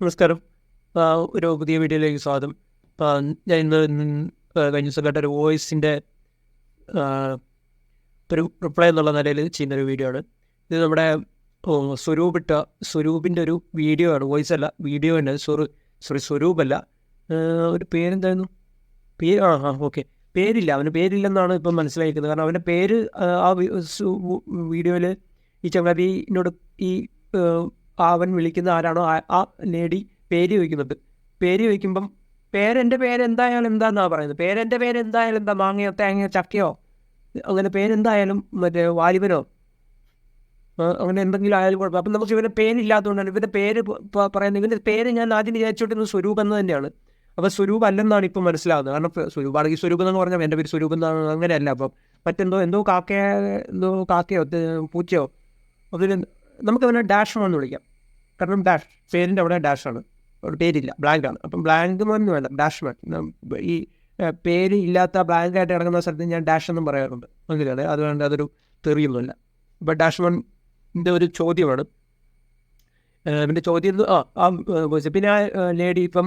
നമസ്കാരം. ഒരു പുതിയ വീഡിയോയിലേക്ക് സ്വാഗതം. ഞാൻ ഇന്ന് കഴിഞ്ഞ ദിവസം കേട്ട ഒരു വോയിസിന്റെ ഒരു റിപ്ലൈ എന്നുള്ള നിലയിൽ ചെയ്യുന്ന ഒരു വീഡിയോ ആണ്. ഇത് നമ്മുടെ സ്വരൂപിട്ട സ്വരൂപിന്റെ ഒരു വീഡിയോ ആണ്. വോയിസ് അല്ല വീഡിയോ തന്നെ. സോറി സോറി സ്വരൂപല്ല ഒരു പേരെന്തായിരുന്നു? പേര് ആ ആ ഓക്കെ. പേരില്ല. അവന് പേരില്ലെന്നാണ് ഇപ്പം മനസ്സിലായിരിക്കുന്നത്. കാരണം അവന്റെ പേര് ആ, വീഡിയോയിൽ ഈ ചങ്ങാതിനോട് ഈ അവൻ വിളിക്കുന്ന ആരാണോ ആ- ലേഡി പേര് വയ്ക്കുന്നത് പേര് ചോദിക്കുമ്പം പേരെന്റെ പേര് എന്തായാലും എന്താന്നാണ് പറയുന്നത്? പേരെന്റെ പേര് എന്തായാലും എന്താ? മാങ്ങയോ തേങ്ങയോ ചക്കയോ? അങ്ങനെ പേരെന്തായാലും മറ്റേ വാലിബനോ? അങ്ങനെ എന്തെങ്കിലും ആയാലും കുഴപ്പം. അപ്പം നമുക്ക് ഇവന്റെ പേരില്ലാത്തതുകൊണ്ടാണ് ഇവന്റെ പേര് പറയുന്നത്. ഇവന്റെ പേര് ഞാൻ ആദ്യം വിചാരിച്ചോണ്ടിരുന്നത് സ്വരൂപ് എന്ന് തന്നെയാണ്. അപ്പോൾ സ്വരൂപ് അല്ലെന്നാണ് ഇപ്പം മനസ്സിലാവുന്നത്. കാരണം സ്വരൂപ സ്വരൂപാണെങ്കിൽ സ്വരൂപ് എന്ന് പറഞ്ഞാൽ എന്റെ പേര് സ്വരൂപ് എന്നാണ് അങ്ങനെയല്ല. അപ്പം മറ്റെന്തോ എന്തോ കാക്കയോ എന്തോ കാക്കയോ പൂച്ചയോ അതിന് നമുക്ക് അവനെ ഡാഷ് എന്ന് വിളിക്കാം. കാരണം ഡാഷ് പേരിന്റെ അവിടെ ഡാഷാണ് ഒരു പേരില്ല ബ്ലാങ്ക് ആണ്. അപ്പം ബ്ലാങ്ക് എന്ന് വേണ്ട ഡാഷ് മോൻ ഈ പേര് ഇല്ലാത്ത ബ്ലാങ്ക് ആയിട്ട് കിടക്കുന്ന സ്ഥലത്ത് ഞാൻ ഡാഷ് എന്നും പറയാറുണ്ട്. അങ്ങനെയാണ് അതുകൊണ്ട് അതൊരു തെറിയൊന്നുമില്ല. ഇപ്പം ഡാഷ് മോന്റെ ഒരു ചോദ്യമാണ്. പിന്നെ ചോദ്യം ആ ആ പിന്നെ ആ ലേഡി ഇപ്പം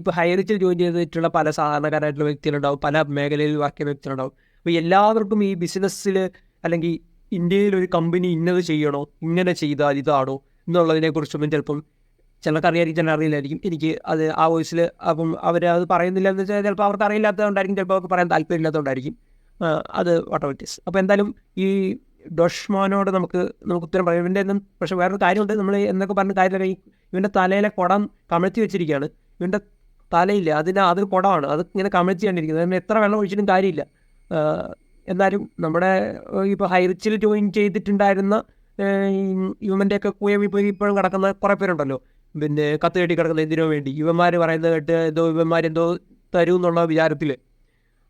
ഇപ്പോൾ ഹൈറിച്ചിൽ ജോയിൻ ചെയ്തിട്ടുള്ള പല സാധാരണക്കാരായിട്ടുള്ള വ്യക്തികളുണ്ടാവും പല മേഖലയിൽ ചെയ്യുന്ന വ്യക്തികളുണ്ടാവും. അപ്പോൾ എല്ലാവർക്കും ഈ ബിസിനസ്സിൽ അല്ലെങ്കിൽ ഇന്ത്യയിൽ ഒരു കമ്പനി ഇന്നത് ചെയ്യണോ? ഇങ്ങനെ ചെയ്താൽ ഇതാണോ? എന്നുള്ളതിനെക്കുറിച്ചൊന്നും ചിലപ്പം ചിലർക്ക് അറിയായിരിക്കും ചില അറിയില്ലായിരിക്കും എനിക്ക് അത് ആ വോയിസിൽ അപ്പം അവർ അത് പറയുന്നില്ല എന്ന് വെച്ചാൽ ചിലപ്പോൾ അവർക്ക് അറിയില്ലാത്തതുകൊണ്ടായിരിക്കും. ചിലപ്പോൾ അവർക്ക് പറയാൻ താല്പര്യമില്ലാത്തതുകൊണ്ടായിരിക്കും. അത് ഓട്ടോമാറ്റിക്സ് അപ്പോൾ എന്തായാലും ഈ ഡോഷ്മാനോട് നമുക്ക് നമുക്ക് ഉത്തരം പറയാം. ഇവന്റെ ഒന്നും പക്ഷേ വേറൊരു കാര്യമുണ്ട്. നമ്മൾ എന്നൊക്കെ പറഞ്ഞ കാര്യമില്ല ഇവന്റെ തലയിലെ കുടം കമഴ്ത്തി വെച്ചിരിക്കുകയാണ്. ഇവന്റെ തലയില്ല. അതിന് അതൊരു കുടമാണ്. അത് ഇങ്ങനെ കമഴ്ത്തി കണ്ടിരിക്കുന്നത്. എത്ര വെള്ളം ഒഴിച്ചിട്ടും കാര്യമില്ല. എന്നാലും നമ്മുടെ ഇപ്പോൾ ഹൈറിച്ചിൽ ജോയിൻ ചെയ്തിട്ടുണ്ടായിരുന്ന ഇവന്റെയൊക്കെ കുയവി പോയി ഇപ്പോഴും കിടക്കുന്ന കുറേ പേരുണ്ടല്ലോ. പിന്നെ കത്ത് കെട്ടി കിടക്കുന്ന എന്തിനോ വേണ്ടി? ഇവന്മാർ പറയുന്നത് കേട്ട് എന്തോ ഇവന്മാർ എന്തോ തരും എന്നുള്ള വിചാരത്തിൽ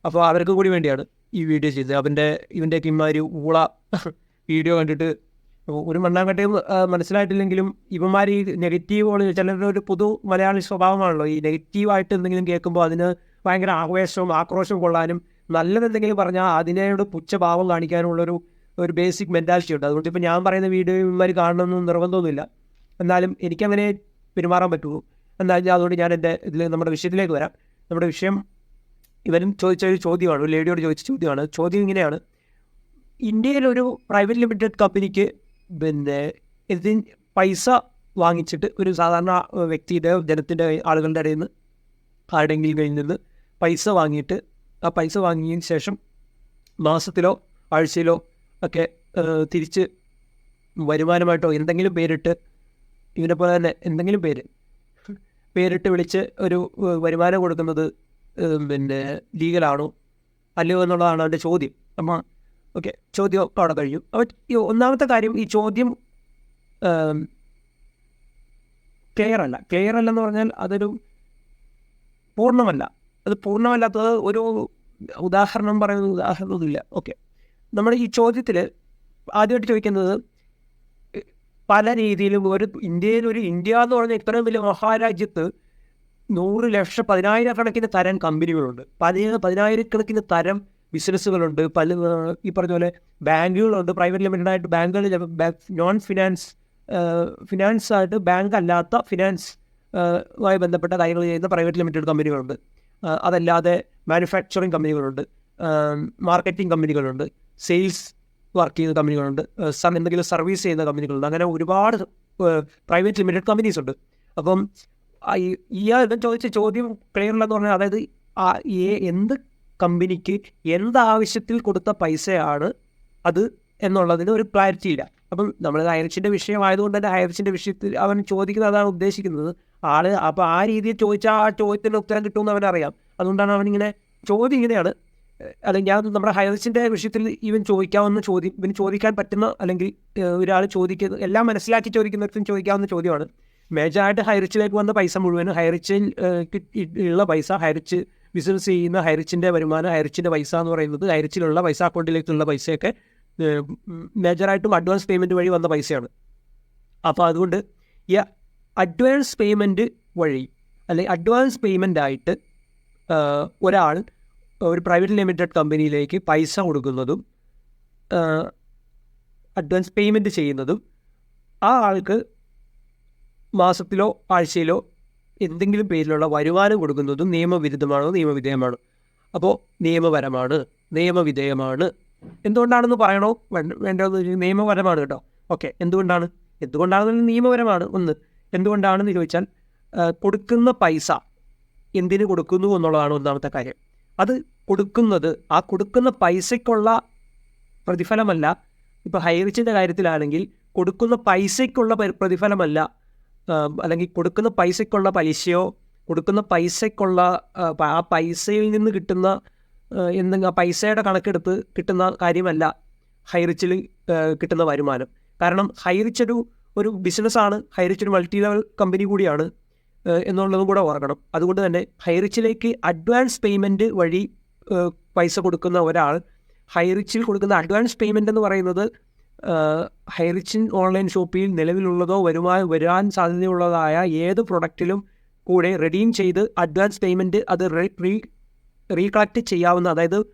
അപ്പോൾ അവർക്ക് കൂടി വേണ്ടിയാണ് ഈ വീഡിയോ ചെയ്തത്. അവന്റെ ഇവന്റെയൊക്കെ ഇമാര് ഊള വീഡിയോ കണ്ടിട്ട് ഒരു മണ്ണാങ്കട്ടയും മനസ്സിലായിട്ടില്ലെങ്കിലും ഇവന്മാർ ഈ നെഗറ്റീവ് ചിലരുടെ ഒരു പൊതു മലയാളി സ്വഭാവമാണല്ലോ. ഈ നെഗറ്റീവായിട്ട് എന്തെങ്കിലും കേൾക്കുമ്പോൾ അതിന് ഭയങ്കര ആവേശവും ആക്രോശവും കൊള്ളാനും നല്ലതെന്തെങ്കിലും പറഞ്ഞാൽ അതിനോട് പുച്ഛഭാവം കാണിക്കാനുള്ളൊരു ഒരു ബേസിക് മെന്റാലിറ്റി ഉണ്ട്. അതുകൊണ്ട് ഇപ്പോൾ ഞാൻ പറയുന്ന വീഡിയോ ഇവന്മാർ കാണണമെന്ന് നിർബന്ധമൊന്നുമില്ല. എന്നാലും എനിക്കങ്ങനെ പെരുമാറാൻ പറ്റുള്ളൂ എന്നാലും അതുകൊണ്ട് ഞാൻ എന്റെ ഇതിൽ നമ്മുടെ വിഷയത്തിലേക്ക് വരാം. നമ്മുടെ വിഷയം ഇവനും ചോദിച്ച ഒരു ചോദ്യമാണ്. ഒരു ലേഡിയോട് ചോദിച്ച ചോദ്യമാണ്. ചോദ്യം ഇങ്ങനെയാണ്. ഇന്ത്യയിലൊരു പ്രൈവറ്റ് ലിമിറ്റഡ് കമ്പനിക്ക് പിന്നെ ഇതിൻ പൈസ വാങ്ങിച്ചിട്ട് ഒരു സാധാരണ വ്യക്തിയുടെ ജനത്തിന്റെ ആളുകളുടെ ഇടയിൽ നിന്ന് ആരുടെങ്കിലും കയ്യിൽ നിന്ന് പൈസ വാങ്ങിയിട്ട് ആ പൈസ വാങ്ങിയതിന് ശേഷം മാസത്തിലോ ആഴ്ചയിലോ ഒക്കെ തിരിച്ച് വരുമാനമായിട്ടോ എന്തെങ്കിലും പേരിട്ട് ഇവനെ പോലെ തന്നെ എന്തെങ്കിലും പേര് പേരിട്ട് വിളിച്ച് ഒരു വരുമാനം കൊടുക്കുന്നത് പിന്നെ ലീഗലാണോ അല്ലയോ എന്നുള്ളതാണ് അവന്റെ ചോദ്യം. അപ്പം ഓക്കെ ചോദ്യം അവിടെ കഴിഞ്ഞു. അപ്പം ഈ ഒന്നാമത്തെ കാര്യം ഈ ചോദ്യം ക്ലിയർ അല്ല. ക്ലിയർ അല്ലെന്ന് പറഞ്ഞാൽ അതൊരു പൂർണമല്ല. അത് പൂർണമല്ലാത്തത് ഒരു ഉദാഹരണം പറയുന്ന ഉദാഹരണമൊന്നുമില്ല. ഓക്കെ നമ്മുടെ ഈ ചോദ്യത്തിൽ ആദ്യമായിട്ട് ചോദിക്കുന്നത് പല രീതിയിലും ഒരു ഇന്ത്യയിൽ ഒരു ഇന്ത്യ എന്ന് പറഞ്ഞ ഇത്രയും വലിയ മഹാരാജ്യത്ത് നൂറ് ലക്ഷം പതിനായിരക്കണക്കിന് തരം കമ്പനികളുണ്ട്. പതിന പതിനായിരക്കണക്കിന് തരം ബിസിനസ്സുകളുണ്ട്. പല ഈ പറഞ്ഞ പോലെ ബാങ്കുകളുണ്ട്. പ്രൈവറ്റ് ലിമിറ്റഡ് ആയിട്ട് ബാങ്കുകളിൽ നോൺ ഫിനാൻസ് ഫിനാൻസ് ആയിട്ട് ബാങ്ക് അല്ലാത്ത ഫിനാൻസ് മായി ബന്ധപ്പെട്ട കാര്യങ്ങൾ ചെയ്യുന്ന പ്രൈവറ്റ് ലിമിറ്റഡ് കമ്പനികളുണ്ട്. അതല്ലാതെ മാനുഫാക്ചറിങ് കമ്പനികളുണ്ട് മാർക്കറ്റിംഗ് കമ്പനികളുണ്ട് സെയിൽസ് വർക്ക് ചെയ്യുന്ന കമ്പനികളുണ്ട് ഏഹ്, സം എന്തെങ്കിലും സർവീസ് ചെയ്യുന്ന കമ്പനികളുണ്ട് അങ്ങനെ ഒരുപാട് പ്രൈവറ്റ് ലിമിറ്റഡ് കമ്പനീസ് ഉണ്ട്. അപ്പം ഈ- ഇവൻ ചോദിച്ച ചോദ്യം ക്ലിയർ അല്ലെന്ന് പറഞ്ഞാൽ അതായത് എന്ത് കമ്പനിക്ക് എന്ത് ആവശ്യത്തിൽ കൊടുത്ത പൈസയാണ് അത് എന്നുള്ളതിന് ഒരു ക്ലാരിറ്റി ഇല്ല. അപ്പം നമ്മൾ ഹയർച്ചിന്റെ വിഷയമായതുകൊണ്ട് തന്നെ ഹയർച്ചിന്റെ വിഷയത്തിൽ അവൻ ചോദിക്കുന്നത് അതാണ് ഉദ്ദേശിക്കുന്നത്. ആൾ അപ്പോൾ ആ രീതിയിൽ ചോദിച്ചാൽ ആ ചോദ്യത്തിന് ഉത്തരം കിട്ടുമെന്ന് അവനറിയാം. അതുകൊണ്ടാണ് അവനിങ്ങനെ ചോദ്യം ഇങ്ങനെയാണ്. അല്ലെങ്കിൽ ഞാൻ നമ്മുടെ ഹയർച്ചിന്റെ വിഷയത്തിൽ ഇവൻ ചോദിക്കാവുന്ന ചോദ്യം ഇവന് ചോദിക്കാൻ പറ്റുന്ന അല്ലെങ്കിൽ ഒരാൾ ചോദിക്കുന്ന എല്ലാം മനസ്സിലാക്കി ചോദിക്കുന്നവർക്കും ചോദിക്കാവുന്ന ചോദ്യമാണ്. മേജറായിട്ട് ഹൈറിച്ചിലേക്ക് വന്ന പൈസ മുഴുവനും ഹൈറിച്ചിൽ ഉള്ള പൈസ ഹൈറിച്ച് ബിസിനസ് ചെയ്യുന്ന ഹൈറിച്ചിന്റെ വരുമാനം ഹൈറിച്ചിന്റെ പൈസ എന്ന് പറയുന്നത് ഹൈറിച്ചിലുള്ള പൈസ അക്കൗണ്ടിലേക്കുള്ള പൈസയൊക്കെ മേജറായിട്ടും അഡ്വാൻസ് പേയ്മെന്റ് വഴി വന്ന പൈസയാണ്. അപ്പോൾ അതുകൊണ്ട് അഡ്വാൻസ് പേയ്മെന്റ് വഴി അല്ലെങ്കിൽ അഡ്വാൻസ് പേയ്മെന്റ് ആയിട്ട് ഒരാൾ ഒരു പ്രൈവറ്റ് ലിമിറ്റഡ് കമ്പനിയിലേക്ക് പൈസ കൊടുക്കുന്നതും അഡ്വാൻസ് പേയ്മെന്റ് ചെയ്യുന്നതും ആ ആൾക്ക് മാസത്തിലോ ആഴ്ചയിലോ എന്തെങ്കിലും പേരിലുള്ള വരുമാനം കൊടുക്കുന്നതും നിയമവിരുദ്ധമാണോ നിയമവിധേയമാണോ? അപ്പോൾ നിയമപരമാണ് നിയമവിധേയമാണ്. എന്തുകൊണ്ടാണെന്ന് പറയണോ? വേണ്ട വേണ്ടതെന്ന് നിയമപരമാണ് കേട്ടോ. ഓക്കെ എന്തുകൊണ്ടാണ്? എന്തുകൊണ്ടാണെന്ന് നിയമപരമാണ്. ഒന്ന് എന്തുകൊണ്ടാണെന്ന് ചോദിച്ചാൽ കൊടുക്കുന്ന പൈസ എന്തിന് കൊടുക്കുന്നു എന്നുള്ളതാണ് ഒന്നാമത്തെ കാര്യം. അത് കൊടുക്കുന്നത് ആ കൊടുക്കുന്ന പൈസയ്ക്കുള്ള പ്രതിഫലമല്ല ഇപ്പോൾ ഹൈറിച്ചിന്റെ കാര്യത്തിലാണെങ്കിൽ കൊടുക്കുന്ന പൈസയ്ക്കുള്ള പ്രതിഫലമല്ല അല്ലെങ്കിൽ കൊടുക്കുന്ന പൈസയ്ക്കുള്ള പലിശയോ കൊടുക്കുന്ന പൈസയ്ക്കുള്ള ആ, പൈസയിൽ നിന്ന് കിട്ടുന്ന എന്തെങ്കിലും പൈസയുടെ കണക്കെടുത്ത് കിട്ടുന്ന കാര്യമല്ല ഹൈറിച്ചിൽ കിട്ടുന്ന വരുമാനം. കാരണം ഹൈറിച്ച് ഒരു ബിസിനസ്സാണ് ഹൈറിച്ച് ഒരു മൾട്ടി ലെവൽ കമ്പനി കൂടിയാണ് എന്നുള്ളതും കൂടെ ഓർക്കണം. അതുകൊണ്ട് തന്നെ ഹൈറിച്ചിലേക്ക് അഡ്വാൻസ് പേയ്മെന്റ് വഴി പൈസ കൊടുക്കുന്ന ഒരാൾ ഹൈറിച്ചിൽ കൊടുക്കുന്ന അഡ്വാൻസ് പേയ്മെന്റ് എന്ന് പറയുന്നത് ഹൈറിച്ചിൻ ഓൺലൈൻ ഷോപ്പിൽ നിലവിലുള്ളതോ വരുമാ വരാൻ സാധ്യതയുള്ളതായ ഏത് പ്രൊഡക്റ്റിലും കൂടെ റെഡീം ചെയ്ത് അഡ്വാൻസ് പേയ്മെന്റ് അത് റീ റീകളക്ട് ചെയ്യാവുന്ന അതായത്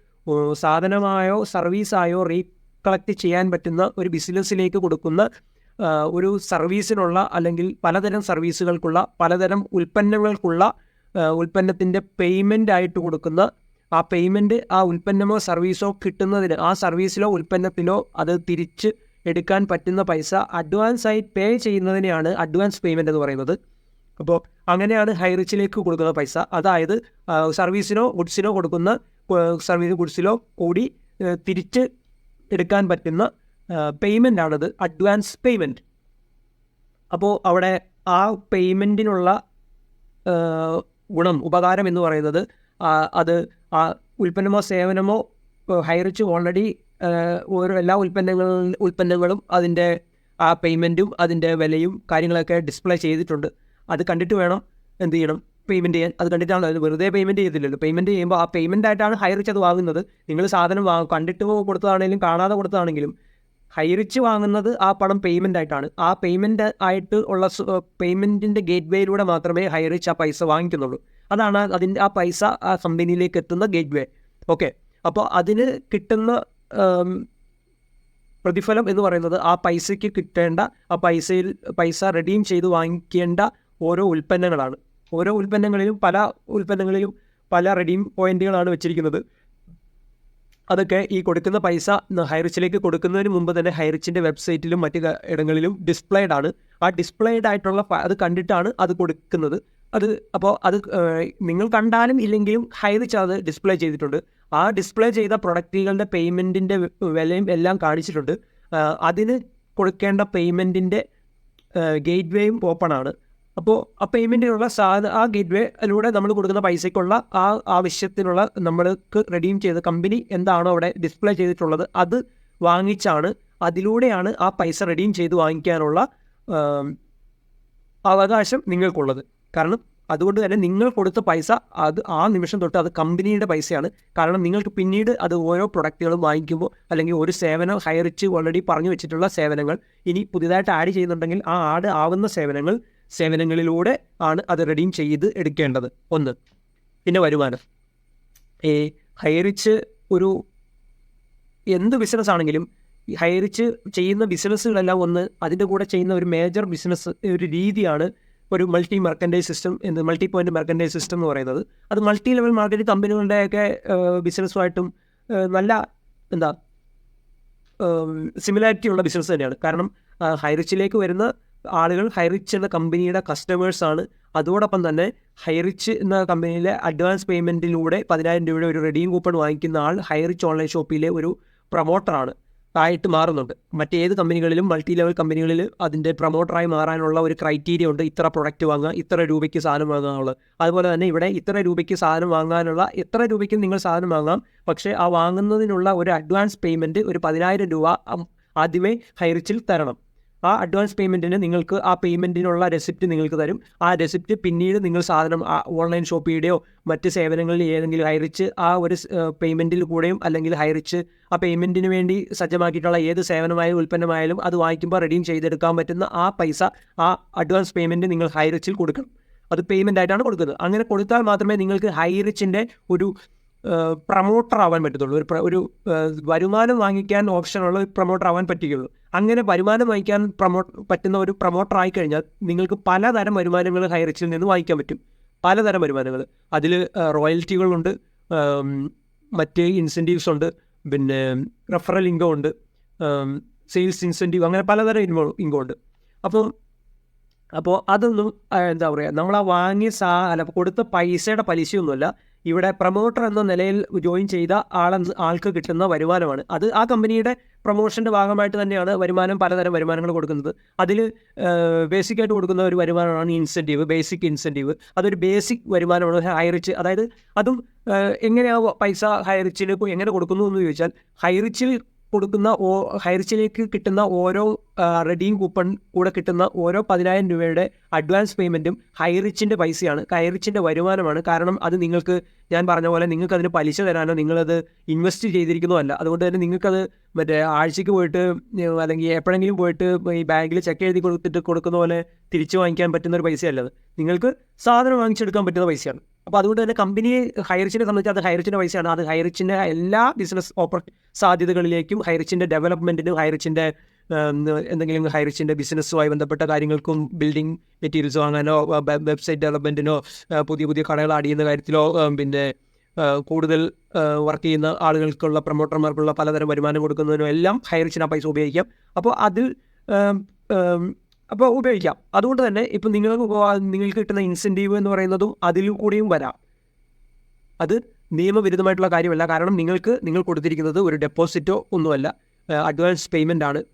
സാധനമായോ സർവീസായോ റീകളക്ട് ചെയ്യാൻ പറ്റുന്ന ഒരു ബിസിനസ്സിലേക്ക് കൊടുക്കുന്ന ഒരു സർവീസിനുള്ള അല്ലെങ്കിൽ പലതരം സർവീസുകൾക്കുള്ള പലതരം ഉൽപ്പന്നങ്ങൾക്കുള്ള ഉൽപ്പന്നത്തിന്റെ പേയ്മെന്റ് ആയിട്ട് കൊടുക്കുന്ന ആ പേയ്മെന്റ് ആ ഉൽപ്പന്നമോ സർവീസോ കിട്ടുന്നതിന് ആ സർവീസിലോ ഉൽപ്പന്നത്തിലോ അത് തിരിച്ച് എടുക്കാൻ പറ്റുന്ന പൈസ അഡ്വാൻസ് ആയി പേ ചെയ്യുന്നതിനെയാണ് അഡ്വാൻസ് പേയ്മെന്റ് എന്ന് പറയുന്നത്. അപ്പോൾ അങ്ങനെയാണ് ഹൈറിച്ചിലേക്ക് കൊടുക്കുന്ന പൈസ. അതായത് സർവീസിനോ ഗുഡ്സിനോ കൊടുക്കുന്ന സർവീസ് ഗുഡ്സിലോ കൂടി തിരിച്ച് എടുക്കാൻ പറ്റുന്ന പേയ്മെന്റ് ആണത് അഡ്വാൻസ് പേയ്മെന്റ് അപ്പോൾ അവിടെ ആ പേയ്മെന്റിനുള്ള ഗുണം ഉപകാരം എന്ന് പറയുന്നത് അത് ആ ഉൽപ്പന്നമോ സേവനമോ ഹൈറിച്ച് ഓൾറെഡി ഓരോ എല്ലാ ഉൽപ്പന്നങ്ങൾ ഉൽപ്പന്നങ്ങളും അതിന്റെ ആ പേയ്മെന്റും അതിന്റെ വിലയും കാര്യങ്ങളൊക്കെ ഡിസ്പ്ലേ ചെയ്തിട്ടുണ്ട്. അത് കണ്ടിട്ട് വേണം എന്ത് ചെയ്യണം പേയ്മെന്റ് ചെയ്യാൻ. അത് കണ്ടിട്ടാണ് അത് വെറുതെ പേയ്മെന്റ് ചെയ്തില്ലല്ലോ പേയ്മെന്റ് ചെയ്യുമ്പോൾ ആ പേയ്മെന്റ് ആയിട്ടാണ് ഹൈറിച്ച് അത് വാങ്ങുന്നത്. നിങ്ങൾ സാധനം വാ കണ്ടിട്ട് കൊടുത്തതാണെങ്കിലും കാണാതെ കൊടുത്തതാണെങ്കിലും ഹൈറിച്ച് വാങ്ങുന്നത് ആ പണം പേയ്മെന്റ് ആയിട്ടാണ്. ആ പേയ്മെന്റ് ആയിട്ട് ഉള്ള പേയ്മെന്റിന്റെ ഗേറ്റ് വേയിലൂടെ മാത്രമേ ഹൈറിച്ച് ആ പൈസ വാങ്ങിക്കുന്നുള്ളൂ. അതാണ് അതിന്റെ ആ പൈസ ആ കമ്പനിയിലേക്ക് എത്തുന്ന ഗേറ്റ് വേ ഓക്കെ അപ്പോൾ അതിന് കിട്ടുന്ന പ്രതിഫലം എന്ന് പറയുന്നത് ആ പൈസയ്ക്ക് കിട്ടേണ്ട ആ പൈസയിൽ പൈസ റെഡീം ചെയ്ത് വാങ്ങിക്കേണ്ട ഓരോ ഉൽപ്പന്നങ്ങളാണ്. ഓരോ ഉൽപ്പന്നങ്ങളിലും പല ഉൽപ്പന്നങ്ങളിലും പല റെഡീം പോയിന്റുകളാണ് വെച്ചിരിക്കുന്നത്. അതൊക്കെ ഈ കൊടുക്കുന്ന പൈസ ഹൈറിച്ചിലേക്ക് കൊടുക്കുന്നതിന് മുമ്പ് തന്നെ ഹൈറിച്ചിന്റെ വെബ്സൈറ്റിലും മറ്റ് ഇടങ്ങളിലും ഡിസ്പ്ലേഡ് ആണ്. ആ ഡിസ്പ്ലേഡ് ആയിട്ടുള്ള അത് കണ്ടിട്ടാണ് അത് കൊടുക്കുന്നത്. അത് അപ്പോൾ അത് നിങ്ങൾ കണ്ടാലും ഇല്ലെങ്കിലും ഹൈറിച്ച് അത് ഡിസ്പ്ലേ ചെയ്തിട്ടുണ്ട്. ആ ഡിസ്പ്ലേ ചെയ്ത പ്രൊഡക്റ്റുകളുടെ പേയ്മെന്റിന്റെ വിലയും എല്ലാം കാണിച്ചിട്ടുണ്ട്. അതിന് കൊടുക്കേണ്ട പേയ്മെന്റിന്റെ ഗേറ്റ് വേയും ഓപ്പൺ ആണ്. അപ്പോൾ ആ പേയ്മെന്റിനുള്ള സാധ ആ ഗേറ്റ് വേയിലൂടെ നമ്മൾ കൊടുക്കുന്ന പൈസയ്ക്കുള്ള ആ ആവശ്യത്തിനുള്ള നമ്മൾക്ക് റെഡീം ചെയ്ത കമ്പനി എന്താണോ അവിടെ ഡിസ്പ്ലേ ചെയ്തിട്ടുള്ളത് അത് വാങ്ങിച്ചാണ് അതിലൂടെയാണ് ആ പൈസ റെഡീം ചെയ്ത് വാങ്ങിക്കാനുള്ള അവകാശം നിങ്ങൾക്കുള്ളത്. കാരണം അതുകൊണ്ട് തന്നെ നിങ്ങൾ കൊടുത്ത പൈസ അത് ആ നിമിഷം തൊട്ട് അത് കമ്പനിയുടെ പൈസയാണ്. കാരണം നിങ്ങൾക്ക് പിന്നീട് അത് ഓരോ പ്രൊഡക്റ്റുകളും വാങ്ങിക്കുമ്പോൾ അല്ലെങ്കിൽ ഒരു സേവനം ഹയറിച്ച് ഓൾറെഡി പറഞ്ഞു വെച്ചിട്ടുള്ള സേവനങ്ങൾ ഇനി പുതിയതായിട്ട് ആഡ് ചെയ്യുന്നുണ്ടെങ്കിൽ ആ ആഡ് ആവുന്ന സേവനങ്ങൾ സേവനങ്ങളിലൂടെ ആണ് അത് റെഡീം ചെയ്ത് എടുക്കേണ്ടത്. ഒന്ന് പിന്നെ വരുമാനം. ഈ ഹയറിച്ച് ഒരു എന്ത് ബിസിനസ് ആണെങ്കിലും ഈ ഹയറിച്ച് ചെയ്യുന്ന ബിസിനസ്സുകളെല്ലാം ഒന്ന് അതിന്റെ കൂടെ ചെയ്യുന്ന ഒരു മേജർ ബിസിനസ് ഒരു രീതിയാണ് ഒരു മൾട്ടി മെർക്കൻഡൈസ് സിസ്റ്റം എന്ന് മൾട്ടി പോയിന്റ് മെർക്കൻഡൈസ് സിസ്റ്റം എന്ന് പറയുന്നത്. അത് മൾട്ടി ലെവൽ മാർക്കറ്റ് കമ്പനികളുടെയൊക്കെ ബിസിനസ്സുമായിട്ടും നല്ല എന്താ സിമിലാരിറ്റി ഉള്ള ബിസിനസ് തന്നെയാണ്. കാരണം ഹൈറിച്ചിലേക്ക് വരുന്ന ആളുകൾ ഹൈറിച്ച് എന്ന കമ്പനിയുടെ കസ്റ്റമേഴ്സാണ് അതോടൊപ്പം തന്നെ ഹൈറിച്ച് എന്ന കമ്പനിയിലെ അഡ്വാൻസ് പേയ്മെന്റിലൂടെ പതിനായിരം രൂപയുടെ ഒരു റെഡീം കൂപ്പൺ വാങ്ങിക്കുന്ന ആൾ ഹൈറിച്ച് ഓൺലൈൻ ഷോപ്പിലെ ഒരു പ്രൊമോട്ടറാണ് ആയിട്ട് മാറുന്നുണ്ട്. മറ്റേത് കമ്പനികളിലും മൾട്ടി ലെവൽ കമ്പനികളിൽ അതിന്റെ പ്രൊമോട്ടറായി മാറാനുള്ള ഒരു ക്രൈറ്റീരിയ ഉണ്ട്. ഇത്ര പ്രൊഡക്റ്റ് വാങ്ങുക ഇത്ര രൂപയ്ക്ക് സാധനം വാങ്ങാനുള്ളത് അതുപോലെ തന്നെ ഇവിടെ ഇത്ര രൂപയ്ക്ക് സാധനം വാങ്ങാനുള്ള എത്ര രൂപയ്ക്ക് നിങ്ങൾ സാധനം വാങ്ങാം. പക്ഷേ ആ വാങ്ങുന്നതിനുള്ള ഒരു അഡ്വാൻസ് പേയ്മെന്റ് ഒരു പതിനായിരം രൂപ ആദ്യമേ ഹൈറിച്ചിൽ തരണം. ആ അഡ്വാൻസ് പേയ്മെന്റിന് നിങ്ങൾക്ക് ആ പേയ്മെന്റിനുള്ള റെസിപ്റ്റ് നിങ്ങൾക്ക് തരും. ആ റെസിപ്റ്റ് പിന്നീട് നിങ്ങൾ സാധനം ഓൺലൈൻ ഷോപ്പിയുടെയോ മറ്റ് സേവനങ്ങളിൽ ഏതെങ്കിലും ഹൈറിച്ച് ആ ഒരു പേയ്മെന്റിൽ കൂടെയും അല്ലെങ്കിൽ ഹൈറിച്ച് ആ പേയ്മെന്റിന് വേണ്ടി സജ്ജമാക്കിയിട്ടുള്ള ഏത് സേവനമായാലും ഉൽപ്പന്നമായാലും അത് വാങ്ങിക്കുമ്പോൾ റെഡീം ചെയ്തെടുക്കാൻ പറ്റുന്ന ആ പൈസ ആ അഡ്വാൻസ് പേയ്മെന്റ് നിങ്ങൾ ഹൈറിച്ചിൽ കൊടുക്കണം. അത് പേയ്മെന്റ് ആയിട്ടാണ് കൊടുക്കുന്നത്. അങ്ങനെ കൊടുത്താൽ മാത്രമേ നിങ്ങൾക്ക് ഹൈറിച്ചിന്റെ ഒരു പ്രൊമോട്ടർ ആവാൻ പറ്റത്തുള്ളൂ. ഒരു ഒരു വരുമാനം വാങ്ങിക്കാൻ ഓപ്ഷനുള്ള ഒരു പ്രൊമോട്ടർ ആവാൻ പറ്റുകയുള്ളൂ. അങ്ങനെ വരുമാനം വാങ്ങിക്കാൻ പ്രമോട്ട് പറ്റുന്ന ഒരു പ്രൊമോട്ടർ ആയി കഴിഞ്ഞാൽ നിങ്ങൾക്ക് പലതരം വരുമാനങ്ങൾ ഹൈറിച്ചിൽ നിന്ന് വാങ്ങിക്കാൻ പറ്റും. പലതരം വരുമാനങ്ങൾ. അതിൽ റോയൽറ്റികളുണ്ട് മറ്റ് ഇൻസെന്റീവ്സ് ഉണ്ട് പിന്നെ റെഫറൽ ഇൻകം ഉണ്ട് സെയിൽസ് ഇൻസെന്റീവ് അങ്ങനെ പലതരം ഇൻകോ ഇൻകം ഉണ്ട്. അപ്പോൾ അപ്പോൾ അതൊന്നും എന്താ പറയുക നമ്മൾ ആ വാങ്ങിയ സാ അല്ല കൊടുത്ത പൈസയുടെ പലിശയൊന്നുമല്ല ഇവിടെ പ്രൊമോട്ടർ എന്ന നിലയിൽ ജോയിൻ ചെയ്ത ആളെ ആൾക്ക് കിട്ടുന്ന വരുമാനമാണ്. അത് ആ കമ്പനിയുടെ പ്രൊമോഷന്റെ ഭാഗമായിട്ട് തന്നെയാണ് വരുമാനം പലതരം വരുമാനങ്ങൾ കൊടുക്കുന്നത്. അതിൽ ബേസിക്കായിട്ട് കൊടുക്കുന്ന ഒരു വരുമാനമാണ് ഇൻസെന്റീവ് ബേസിക് ഇൻസെന്റീവ് അതൊരു ബേസിക് വരുമാനമാണ്. ഹൈറിച്ച് അതായത് അതും എങ്ങനെയാ പൈസ ഹൈറിച്ചിൽ എങ്ങനെ കൊടുക്കുന്നു എന്ന് ചോദിച്ചാൽ ഹൈറിച്ചിൽ കൊടുക്കുന്ന ഓ ഹൈറിച്ചിലേക്ക് കിട്ടുന്ന ഓരോ റെഡീം കൂപ്പൺ കൂടെ കിട്ടുന്ന ഓരോ പതിനായിരം രൂപയുടെ അഡ്വാൻസ് പേയ്മെന്റും ഹൈറിച്ചിന്റെ പൈസയാണ്. ഹൈറിച്ചിന്റെ വരുമാനമാണ്. കാരണം അത് നിങ്ങൾക്ക് ഞാൻ പറഞ്ഞ പോലെ നിങ്ങൾക്ക് അതിന് പലിശ തരാനോ നിങ്ങളത് ഇൻവെസ്റ്റ് ചെയ്തിരിക്കുന്നോ അല്ല അതുകൊണ്ട് തന്നെ നിങ്ങൾക്കത് മറ്റേ ആഴ്ചയ്ക്ക് പോയിട്ട് അല്ലെങ്കിൽ എപ്പോഴെങ്കിലും പോയിട്ട് ഈ ബാങ്കിൽ ചെക്ക് എഴുതി കൊടുത്തിട്ട് കൊടുക്കുന്ന പോലെ തിരിച്ചു വാങ്ങിക്കാൻ പറ്റുന്ന ഒരു പൈസയല്ല അത് നിങ്ങൾക്ക് സാധനം വാങ്ങിച്ചെടുക്കാൻ പറ്റുന്ന പൈസയാണ്. അപ്പോൾ അതുകൊണ്ട് തന്നെ കമ്പനി ഹൈറിച്ചിനെ സംബന്ധിച്ച് അത് ഹൈറിച്ചിന്റെ പൈസയാണ്. അത് ഹൈറിച്ചിന്റെ എല്ലാ ബിസിനസ് ഓപ്പർ സാധ്യതകളിലേക്കും ഹൈറിച്ചിന്റെ ഡെവലപ്മെന്റിനും ഹൈറിച്ചിന്റെ എന്തെങ്കിലും ഹൈറിച്ചിന്റെ ബിസിനസ്സുമായി ബന്ധപ്പെട്ട കാര്യങ്ങൾക്കും ബിൽഡിംഗ് മെറ്റീരിയൽസ് വാങ്ങാനോ വെബ്സൈറ്റ് ഡെവലപ്മെന്റിനോ പുതിയ പുതിയ കടകൾ ആഡ് ചെയ്യുന്ന കാര്യത്തിലോ പിന്നെ കൂടുതൽ വർക്ക് ചെയ്യുന്ന ആളുകൾക്കുള്ള പ്രൊമോട്ടർമാർക്കുള്ള പലതരം വരുമാനം കൊടുക്കുന്നതിനും എല്ലാം ഹൈറിച്ചിന് ആ പൈസ ഉപയോഗിക്കാം. അപ്പോൾ അതിൽ അപ്പോൾ ഉപയോഗിക്കാം. അതുകൊണ്ട് തന്നെ ഇപ്പം നിങ്ങൾക്ക് നിങ്ങൾക്ക് കിട്ടുന്ന ഇൻസെന്റീവ് എന്ന് പറയുന്നതും അതിൽ കൂടിയും വരാം. അത് നിയമവിരുദ്ധമായിട്ടുള്ള കാര്യമല്ല. കാരണം നിങ്ങൾക്ക് നിങ്ങൾ കൊടുത്തിരിക്കുന്നത് ഒരു ഡെപ്പോസിറ്റോ ഒന്നുമല്ല. അഡ്വാൻസ് പേയ്മെന്റ് ആണ്.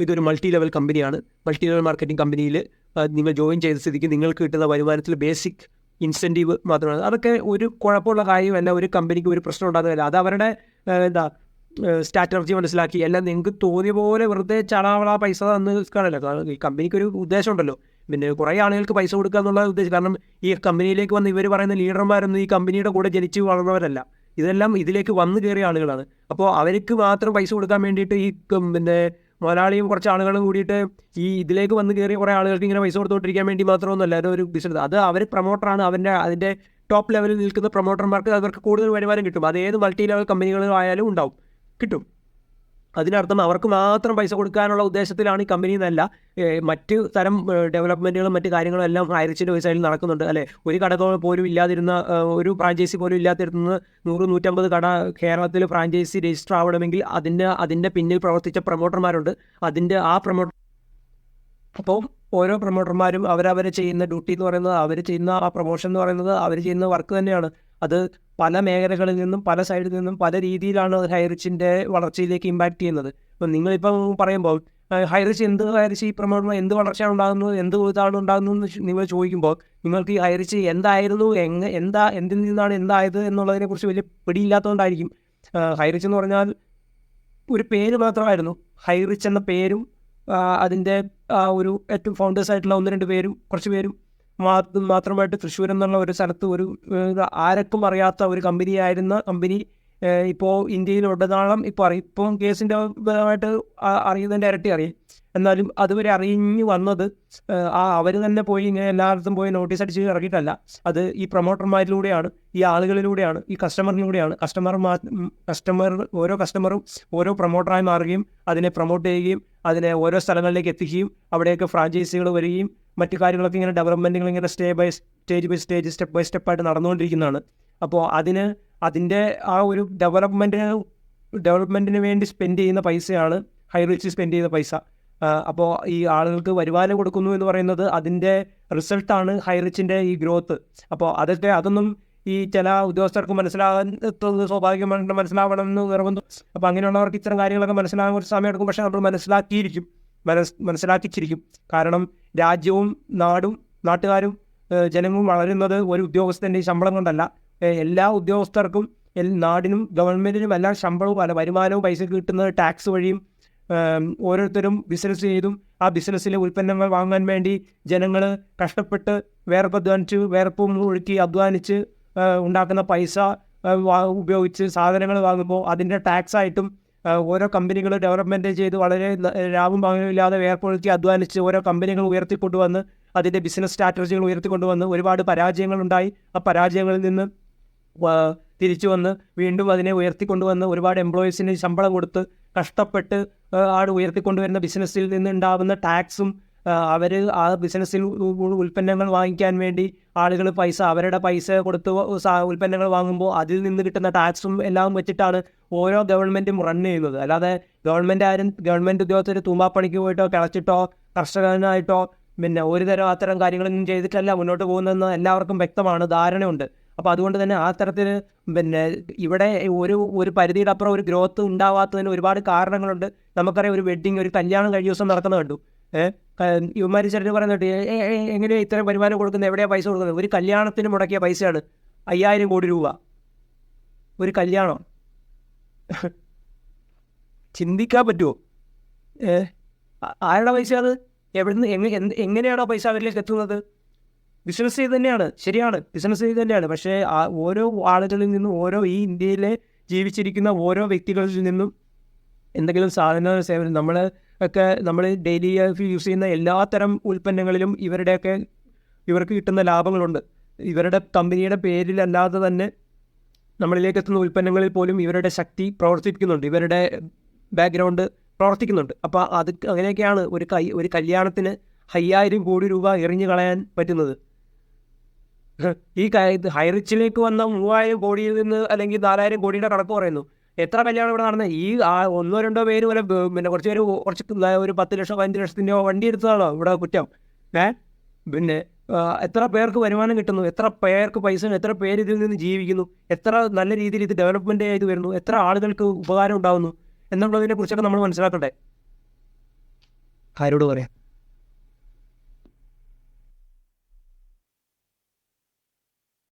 ഇതൊരു മൾട്ടി ലെവൽ കമ്പനിയാണ് മൾട്ടി ലെവൽ മാർക്കറ്റിംഗ് കമ്പനിയിൽ നിങ്ങൾ ജോയിൻ ചെയ്ത സ്ഥിതിക്ക് നിങ്ങൾക്ക് കിട്ടുന്ന വരുമാനത്തിൽ ബേസിക് ഇൻസെന്റീവ് മാത്രമാണ്. അതൊക്കെ ഒരു കുഴപ്പമുള്ള കാര്യമല്ല ഒരു കമ്പനിക്ക് ഒരു പ്രശ്നം ഉണ്ടാകുന്നില്ല അത് അവരുടെ എന്താ സ്ട്രാറ്റജി മനസ്സിലാക്കി. എല്ലാം നിങ്ങൾക്ക് തോന്നിയ പോലെ വെറുതെ ചടാവള പൈസ തന്ന് കാണില്ല കാരണം ഈ കമ്പനിക്ക് ഒരു ഉദ്ദേശം ഉണ്ടല്ലോ. പിന്നെ കുറേ ആളുകൾക്ക് പൈസ കൊടുക്കുക എന്നുള്ള ഉദ്ദേശം. കാരണം ഈ കമ്പനിയിലേക്ക് വന്ന് ഇവർ പറയുന്ന ലീഡർമാരൊന്നും ഈ കമ്പനിയുടെ കൂടെ ജനിച്ച് വളർന്നവരല്ല. ഇതെല്ലാം ഇതിലേക്ക് വന്നു കയറിയ ആളുകളാണ്. അപ്പോൾ അവർക്ക് മാത്രം പൈസ കൊടുക്കാൻ വേണ്ടിയിട്ട് ഈ പിന്നെ മുതലാളിയും കുറച്ച് ആളുകളും കൂടിയിട്ട് ഈ ഇതിലേക്ക് വന്ന് കയറിയ കുറേ ആളുകൾക്ക് ഇങ്ങനെ പൈസ കൊടുത്തുകൊണ്ടിരിക്കാൻ വേണ്ടി മാത്രമൊന്നുമല്ല ഒരു ബിസിനസ് അത് അവർ പ്രൊമോട്ടറാണ് അവന്റെ അതിന്റെ ടോപ്പ് ലെവലിൽ നിൽക്കുന്ന പ്രൊമോട്ടർമാർക്ക് അവർക്ക് കൂടുതൽ വരുമാനം കിട്ടും. അത് ഏത് മൾട്ടി ലെവൽ കമ്പനികളായാലും ഉണ്ടാവും കിട്ടും. അതിനർത്ഥം അവർക്ക് മാത്രം പൈസ കൊടുക്കാനുള്ള ഉദ്ദേശത്തിലാണ് ഈ കമ്പനി എന്നല്ല. മറ്റ് തരം ഡെവലപ്മെന്റുകളും മറ്റ് കാര്യങ്ങളും എല്ലാം ഹയർച്ചിന്റെ പൈസയിൽ നടക്കുന്നുണ്ട്. അല്ലേ? ഒരു കട പോലും ഇല്ലാതിരുന്ന ഒരു ഫ്രാഞ്ചൈസി പോലും ഇല്ലാതിരുന്ന നൂറ് നൂറ്റമ്പത് കട കേരളത്തിൽ ഫ്രാഞ്ചൈസി രജിസ്റ്റർ ആവണമെങ്കിൽ അതിന്റെ അതിന്റെ പിന്നിൽ പ്രവർത്തിച്ച പ്രൊമോട്ടർമാരുണ്ട് അതിന്റെ ആ പ്രൊമോട്ടർ അപ്പോൾ ഓരോ പ്രൊമോട്ടർമാരും അവരവരെ ചെയ്യുന്ന ഡ്യൂട്ടി എന്ന് പറയുന്നത് അവർ ചെയ്യുന്ന ആ പ്രൊമോഷൻ എന്ന് പറയുന്നത് അവർ ചെയ്യുന്ന വർക്ക് തന്നെയാണ്. അത് പല മേഖലകളിൽ നിന്നും പല സൈഡിൽ നിന്നും പല രീതിയിലാണ് ഹൈറിച്ചിന്റെ വളർച്ചയിലേക്ക് ഇമ്പാക്റ്റ് ചെയ്യുന്നത്. ഇപ്പം നിങ്ങളിപ്പം പറയുമ്പോൾ ഹൈറിച്ച് എന്ത് ഹൈറിച്ച് ഈ പ്രമോട്ട് എന്ത് വളർച്ചയാണ് ഉണ്ടാകുന്നത് എന്ത് ഇതാണ് ഉണ്ടാകുന്നത് നിങ്ങൾ ചോദിക്കുമ്പോൾ നിങ്ങൾക്ക് ഈ ഹൈറിച്ച് എന്തായിരുന്നു എങ്ങ എന്താ എന്തിൽ നിന്നാണ് എന്തായത് എന്നുള്ളതിനെക്കുറിച്ച് വലിയ പിടിയില്ലാത്തതുകൊണ്ടായിരിക്കും. ഹൈറിച്ച് എന്ന് പറഞ്ഞാൽ ഒരു പേര് മാത്രമായിരുന്നു. ഹൈറിച്ച് എന്ന പേരും അതിന്റെ ഒരു ഏറ്റവും ഫൗണ്ടേഴ്സ് ആയിട്ടുള്ള ഒന്ന് രണ്ട് പേരും കുറച്ച് പേരും മാത്രമായിട്ട് തൃശ്ശൂർ എന്നുള്ള ഒരു സ്ഥലത്ത് ഒരു ആരൊക്കും അറിയാത്ത ഒരു കമ്പനിയായിരുന്ന കമ്പനി ഇപ്പോൾ ഇന്ത്യയിൽ ഉടനീളം ഇപ്പോൾ അറിയും ഇപ്പം കേസിന്റെ ഭാഗമായിട്ട് ആ- അറിയുന്നതിന്റെ ഇരട്ടി അറിയും. എന്നാലും അതുവരെ അറിഞ്ഞു വന്നത് ആ അവർ തന്നെ പോയി ഇങ്ങനെ എല്ലായിടത്തും പോയി നോട്ടീസ് അടിച്ച് ഇറങ്ങിയിട്ടല്ല അത് ഈ പ്രൊമോട്ടർമാരിലൂടെയാണ് ഈ ആളുകളിലൂടെയാണ് ഈ കസ്റ്റമറിലൂടെയാണ്. കസ്റ്റമർ കസ്റ്റമർ ഓരോ കസ്റ്റമറും ഓരോ പ്രൊമോട്ടറായി മാറുകയും അതിനെ പ്രൊമോട്ട് ചെയ്യുകയും അതിനെ ഓരോ സ്ഥലങ്ങളിലേക്ക് എത്തിക്കുകയും അവിടെയൊക്കെ ഫ്രാഞ്ചൈസികൾ വരികയും മറ്റു കാര്യങ്ങളൊക്കെ ഇങ്ങനെ ഡെവലപ്മെന്റുകൾ ഇങ്ങനെ stay by stage by stage step by സ്റ്റെപ്പായിട്ട് നടന്നുകൊണ്ടിരിക്കുന്നതാണ്. അപ്പോൾ അതിന് അതിന്റെ ആ ഒരു ഡെവലപ്മെന്റിന് ഡെവലപ്മെന്റിന് വേണ്ടി സ്പെൻഡ് ചെയ്യുന്ന പൈസയാണ് ഹൈ റിച്ച് സ്പെൻഡ് ചെയ്യുന്ന പൈസ. അപ്പോൾ ഈ ആളുകൾക്ക് വരുമാനം കൊടുക്കുന്നു എന്ന് പറയുന്നത് അതിന്റെ റിസൾട്ടാണ് ഹൈ റിച്ചിന്റെ ഈ ഗ്രോത്ത് അപ്പോൾ അതൊക്കെ അതൊന്നും ഈ ചില ഉദ്യോഗസ്ഥർക്ക് മനസ്സിലാകാൻ സ്വാഭാവികമായിട്ട് മനസ്സിലാവണം എന്ന് നിർബന്ധം. അപ്പോൾ അങ്ങനെയുള്ളവർക്ക് ഇത്തരം കാര്യങ്ങളൊക്കെ മനസ്സിലാകാൻ കുറച്ച് സമയം എടുക്കും പക്ഷേ നമ്മൾ മനസ്സിലാക്കിയിരിക്കും. മനസ് മനസ്സിലാക്കിച്ചിരിക്കും. കാരണം രാജ്യവും നാടും നാട്ടുകാരും ജനങ്ങളും വളരുന്നത് ഒരു ഉദ്യോഗസ്ഥന്റെ ശമ്പളം കൊണ്ടല്ല. എല്ലാ ഉദ്യോഗസ്ഥർക്കും നാടിനും ഗവൺമെന്റിനും എല്ലാം ശമ്പളവും അല്ല വരുമാനവും പൈസ കിട്ടുന്നത് ടാക്സ് വഴിയും ഓരോരുത്തരും ബിസിനസ് ചെയ്തും ആ ബിസിനസ്സിലെ ഉൽപ്പന്നങ്ങൾ വാങ്ങാൻ വേണ്ടി ജനങ്ങൾ കഷ്ടപ്പെട്ട് വേർപ്പ് അധ്വാനിച്ച് വേർപ്പും ഒഴുക്കി അധ്വാനിച്ച് ഉണ്ടാക്കുന്ന പൈസ ഉപയോഗിച്ച് സാധനങ്ങൾ വാങ്ങുമ്പോൾ അതിന്റെ ടാക്സ് ആയിട്ടും ഏഹ്, ഓരോ കമ്പനികൾ ഡെവലപ്മെന്റ് ചെയ്ത് വളരെ ലാഭം ഇല്ലാതെ വേർപ്പെടുത്തി അധ്വാനിച്ച് ഓരോ കമ്പനികൾ ഉയർത്തിക്കൊണ്ടുവന്ന് അതിന്റെ ബിസിനസ് സ്ട്രാറ്റജികൾ ഉയർത്തിക്കൊണ്ടുവന്ന് ഒരുപാട് പരാജയങ്ങളുണ്ടായി ആ പരാജയങ്ങളിൽ നിന്ന് തിരിച്ചു വന്ന് വീണ്ടും അതിനെ ഉയർത്തിക്കൊണ്ടുവന്ന് ഒരുപാട് എംപ്ലോയീസിന് ശമ്പളം കൊടുത്ത് കഷ്ടപ്പെട്ട് ആട് ഉയർത്തിക്കൊണ്ടുവരുന്ന ബിസിനസ്സിൽ നിന്ന് ഉണ്ടാകുന്ന ടാക്സും അവർ ആ ബിസിനസ്സിൽ ഉൽപ്പന്നങ്ങൾ വാങ്ങിക്കാൻ വേണ്ടി ആളുകൾ പൈസ അവരുടെ പൈസ കൊടുത്ത് ഉൽപ്പന്നങ്ങൾ വാങ്ങുമ്പോൾ അതിൽ നിന്ന് കിട്ടുന്ന ടാക്സും എല്ലാം വെച്ചിട്ടാണ് ഓരോ ഗവൺമെന്റും റൺ ചെയ്യുന്നത്. അല്ലാതെ ഗവൺമെന്റ് ആരും ഗവൺമെന്റ് ഉദ്യോഗസ്ഥർ തൂമ്പാപ്പണിക്ക് പോയിട്ടോ കിളച്ചിട്ടോ കർഷകനായിട്ടോ പിന്നെ ഒരു തരം അത്തരം കാര്യങ്ങളൊന്നും ചെയ്തിട്ടല്ല മുന്നോട്ട് പോകുന്നതെന്ന് എല്ലാവർക്കും വ്യക്തമാണ് ധാരണയുണ്ട്. അപ്പോൾ അതുകൊണ്ട് തന്നെ ആ തരത്തിൽ പിന്നെ ഇവിടെ ഒരു ഒരു പരിധിയുടെ അപ്പുറം ഒരു ഗ്രോത്ത് ഉണ്ടാവാത്തതിന് ഒരുപാട് കാരണങ്ങളുണ്ട്. നമുക്കറിയാം ഒരു വെഡ്ഡിങ് ഒരു കല്യാണം കഴിഞ്ഞ ദിവസം നടക്കുന്ന കണ്ടു. ഏഹ് ഇവന്മാർ ചിലർ പറയുന്നുണ്ട് എങ്ങനെയാണ് ഇത്രയും വരുമാനം കൊടുക്കുന്നത്? എവിടെയാണ് പൈസ കൊടുക്കുന്നത്? ഒരു കല്യാണത്തിന് മുടക്കിയ പൈസയാണ്. അയ്യായിരം കോടി രൂപ. ഒരു കല്യാണം. ചിന്തിക്കാൻ പറ്റുമോ ആരുടെ പൈസ അത്? എവിടുന്ന് എങ്ങനെയാണോ പൈസ അവരിലേക്ക് എത്തുന്നത്? ബിസിനസ് ചെയ്ത് തന്നെയാണ്. ശരിയാണ്. ബിസിനസ് ചെയ്ത് തന്നെയാണ്. പക്ഷേ ഓരോ ആളുകളിൽ നിന്നും ഓരോ ഈ ഇന്ത്യയിലെ ജീവിച്ചിരിക്കുന്ന ഓരോ വ്യക്തികളിൽ നിന്നും എന്തെങ്കിലും സാധന സേവനം നമ്മൾ ഒക്കെ നമ്മൾ ഡെയിലി ലൈഫിൽ യൂസ് ചെയ്യുന്ന എല്ലാത്തരം ഉൽപ്പന്നങ്ങളിലും ഇവരുടെയൊക്കെ ഇവർക്ക് കിട്ടുന്ന ലാഭങ്ങളുണ്ട്. ഇവരുടെ കമ്പനിയുടെ പേരിലല്ലാതെ തന്നെ നമ്മളിലേക്ക് എത്തുന്ന ഉൽപ്പന്നങ്ങളിൽ പോലും ഇവരുടെ ശക്തി പ്രവർത്തിപ്പിക്കുന്നുണ്ട്. ഇവരുടെ ബാക്ക്ഗ്രൗണ്ട് പ്രവർത്തിക്കുന്നുണ്ട്. അപ്പോൾ അത് അങ്ങനെയൊക്കെയാണ് ഒരു കൈ ഒരു കല്യാണത്തിന് അയ്യായിരം കോടി രൂപ എറിഞ്ഞു കളയാൻ പറ്റുന്നത്. ഈ ഹൈറിച്ചിലേക്ക് വന്ന മൂവായിരം കോടിയിൽ നിന്ന് അല്ലെങ്കിൽ നാലായിരം കോടിയുടെ കണക്ക് പറയുന്നു. എത്ര കല്യാണം ഇവിടെ നടന്നത് ഈ ആ ഒന്നോ രണ്ടോ പേര് പോലെ പിന്നെ കുറച്ച് പേര് കുറച്ച് ഒരു പത്ത് ലക്ഷം പതിനഞ്ച് ലക്ഷത്തിന്റെ വണ്ടി എടുത്തതാണോ ഇവിടെ കുറ്റം? ഏ? പിന്നെ എത്ര പേർക്ക് വരുമാനം കിട്ടുന്നു? എത്ര പേർക്ക് പൈസ എത്ര പേര് ഇതിൽ നിന്ന് ജീവിക്കുന്നു? എത്ര നല്ല രീതിയിൽ ഇത് ഡെവലപ്മെന്റ് ആയത് വരുന്നു? എത്ര ആളുകൾക്ക് ഉപകാരം ഉണ്ടാകുന്നു എന്നുള്ളതിനെ കുറിച്ചൊക്കെ നമ്മൾ മനസ്സിലാക്കട്ടെ ആരോട് പറയാം?